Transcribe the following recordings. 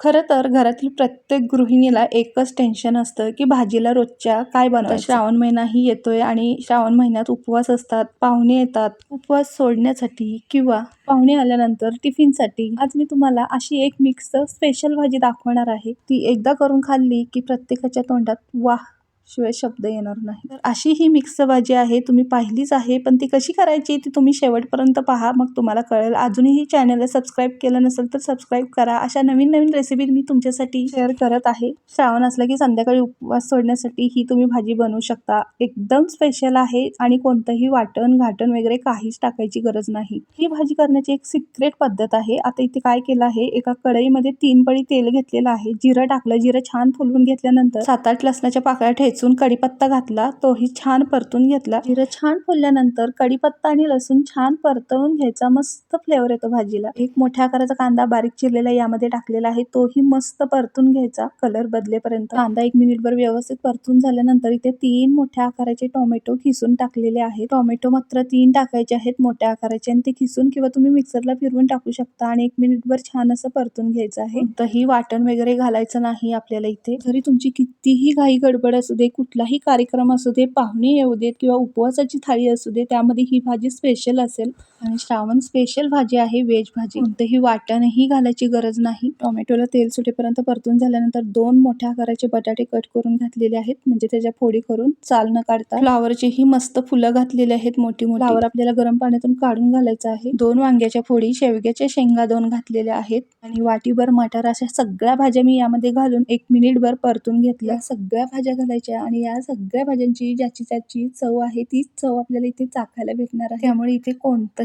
खरं तर घरातील प्रत्येक गृहिणीला एकच टेन्शन असतं की भाजीला रोजच्या काय बनवायचं? श्रावण महिनाही येतोय आणि श्रावण महिन्यात उपवास असतात पाहुणे येतात. उपवास सोडण्यासाठी किंवा पाहुणे आल्यानंतर टिफिनसाठी आज मी तुम्हाला अशी एक मिक्स स्पेशल भाजी दाखवणार आहे. ती एकदा करून खाल्ली की प्रत्येकाच्या तोंडात वाह! शिवाय शब्द येणार नाही. तर अशी ही मिक्स भाजी आहे तुम्ही पाहिलीच आहे पण ती कशी करायची ती तुम्ही शेवटपर्यंत पहा मग तुम्हाला कळेल. अजूनही चॅनलला सबस्क्राईब केलं नसेल तर सबस्क्राईब करा. अशा नवीन नवीन रेसिपी मी तुमच्यासाठी शेअर करत आहे. श्रावण असला की संध्याकाळी उपवास सोडण्यासाठी ही तुम्ही भाजी बनवू शकता. एकदम स्पेशल आहे आणि कोणतंही वाटण घाटण वगैरे काहीच टाकायची गरज नाही. ही भाजी करण्याची एक सिक्रेट पद्धत आहे. आता इथे काय केलं आहे एका कढईमध्ये तीन पळी तेल घेतलेलं आहे. जिरं टाकलं जिरं छान फुलवून घेतल्यानंतर सात आठ लसणाच्या पाकळ्या ठेच ठेचून कढीपत्ता घातला तोही छान परतून घेतला. जिरं छान फुलल्यानंतर कढीपत्ता आणि लसूण छान परतवून घ्यायचा मस्त फ्लेवर येतो भाजीला. एक मोठ्या आकाराचा कांदा बारीक चिरलेला यामध्ये टाकलेला आहे तोही मस्त परतून घ्यायचा कलर बदलेपर्यंत. कांदा एक मिनिटभर व्यवस्थित परतून झाल्यानंतर इथे तीन मोठ्या आकाराचे टोमॅटो खिसून टाकलेले आहेत. टोमॅटो मात्र तीन टाकायचे आहेत मोठ्या आकाराचे आणि ते खिसून किंवा तुम्ही मिक्सरला फिरवून टाकू शकता आणि एक मिनिटभर छान असं परतून घ्यायचं आहे. कोणतंही वाटण वगैरे घालायचं नाही आपल्याला इथे. जरी तुमची कितीही घाई गडबड असू दे कुठलाही कार्यक्रम असू दे पाहुणे येऊ देत किंवा उपवासाची थाळी असू दे त्यामध्ये ही भाजी स्पेशल असेल. आणि श्रावण स्पेशल भाजी आहे व्हेज भाजी. कोणतंही वाटणही घालायची गरज नाही. टोमॅटोला तेल सुटेपर्यंत परतून झाल्यानंतर दोन मोठ्या आकाराचे बटाटे कट करून घातलेले आहेत. म्हणजे त्याच्या फोडी करून चाल न काढता. फ्लावरचीही मस्त फुलं घातलेली आहेत मोठी मोठी फ्लावर आपल्याला गरम पाण्यातून काढून घालायचं आहे. दोन वांग्याच्या फोडी शेवग्याच्या शेंगा दोन घातलेल्या आहेत. आणि वाटीभर मटार अशा सगळ्या भाज्या मी यामध्ये घालून एक मिनिटभर परतून घेतल्या. सगळ्या भाज्या घालायच्या आणि या सगळ्या भाज्यांची ज्याची त्याची चव आहे तीच चव आपल्याला इथे चाखायला भेटणार आहे. त्यामुळे इथे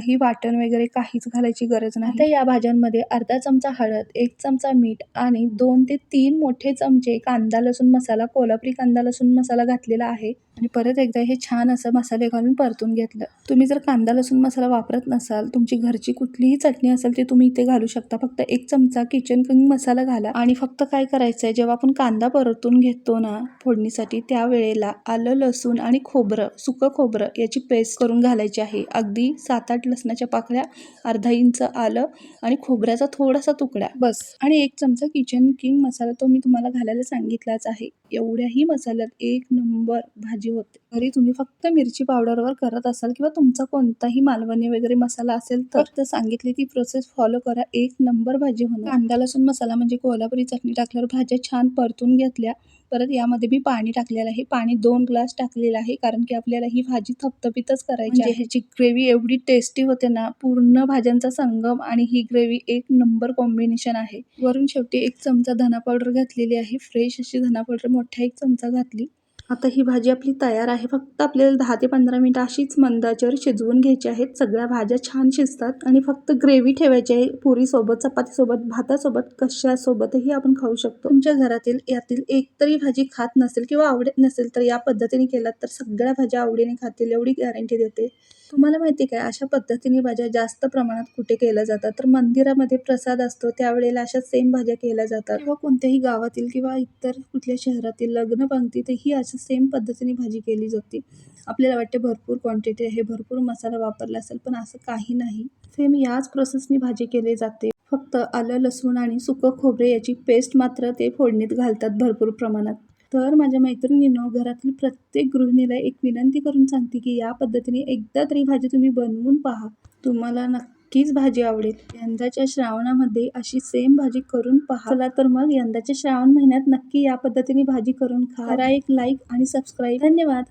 कोणतंही वाटण वगैरे काहीच घालायची गरज नाही. आता या भाज्यांमध्ये अर्धा चमचा हळद एक चमचा मीठ आणि दोन ते तीन मोठे चमचे कांदा लसूण मसाला कोल्हापुरी कांदा लसूण मसाला घातलेला आहे. आणि परत एकदा हे छान असं मसाले घालून परतून घेतलं. तुम्ही जर कांदा लसूण मसाला वापरत नसाल तुमची घरची कुठलीही चटणी असेल ती तुम्ही इथे घालू शकता. फक्त एक चमचा किचन किंग मसाला घाला. आणि फक्त काय करायचं आहे जेव्हा आपण कांदा परतून घेतो ना फोडणीसाठी त्या वेळेला आलं लसूण आणि खोबरं सुकं खोबरं याची पेस्ट करून घालायची आहे. अगदी सात आठ लसणाच्या पाकळ्या अर्धा इंच आलं आणि खोबऱ्याचा थोडासा तुकडा. बस. आणि एक चमचा किचन किंग मसाला तो मी तुम्हाला घालायला सांगितलाच आहे. एवढ्याही मसाल्यात एक नंबर भाजी होते. तरी तुम्ही फक्त मिरची पावडरवर करत असाल किंवा तुमचा कोणताही मालवणी वगैरे मसाला असेल तर. फक्त सांगितली ती प्रोसेस फॉलो करा. एक नंबर भाजी होणार. कांदा लसूण मसाला म्हणजे कोल्हापुरी चटणी टाकल्यावर भाज्या छान परतून घेतल्या. परत यामध्ये मी पाणी टाकलेलं आहे. पाणी दोन ग्लास टाकलेलं आहे कारण की आपल्याला ही भाजी थपथपीतच करायची आहे. ह्याची ग्रेव्ही एवढी टेस्टी होते ना पूर्ण भाज्यांचा संगम आणि ही ग्रेव्ही एक नंबर कॉम्बिनेशन आहे. वरून शेवटी एक चमचा धना पावडर घातलेली आहे. फ्रेश अशी धना पावडर मोठ्या एक चमचा घातली. आता ही भाजी आपली तयार आहे. फक्त आपल्याला दहा ते पंधरा मिनटं अशीच मंदाच्यावर शिजवून घ्यायची आहेत. सगळ्या भाज्या छान शिजतात आणि फक्त ग्रेव्ही ठेवायची आहे. पुरीसोबत चपातीसोबत भातासोबत कशासोबतही आपण खाऊ शकतो. तुमच्या घरातील यातील एक तरी भाजी खात नसेल किंवा आवडत नसेल तर या पद्धतीने केलात तर सगळ्या भाज्या आवडीने खातील एवढी गॅरंटी देते. तुम्हाला माहिती काय अशा पद्धतीने भाज्या जास्त प्रमाणात कुठे केल्या जातात? तर मंदिरामध्ये प्रसाद असतो त्यावेळेला अशा सेम भाज्या केल्या जातात. किंवा कोणत्याही गावातील किंवा इतर कुठल्या शहरातील लग्न पंक्तीतही अशा सेम पद्धतीने भाजी केली जाते. आपल्याला वाटते भरपूर क्वांटिटी आहे भरपूर मसाला वापरला असेल पण असं काही नाही. सेम याच प्रोसेसनी भाजी केली जाते. फक्त आलं लसूण आणि सुकं खोबरे याची पेस्ट मात्र ते फोडणीत घालतात भरपूर प्रमाणात. तर माझ्या मैत्रिणीनं घरातील प्रत्येक गृहिणीला एक विनंती करून सांगते की या पद्धतीने एकदा तरी भाजी तुम्ही बनवून पहा. तुम्हाला नक्की नक्कीच भाजी आवडेल. यंदाच्या श्रावणामध्ये अशी सेम भाजी करून पहा. चला तर मग यंदाच्या श्रावण महिन्यात नक्की या पद्धतीने भाजी करून खा. करा एक लाईक आणि सबस्क्राईब धन्यवाद.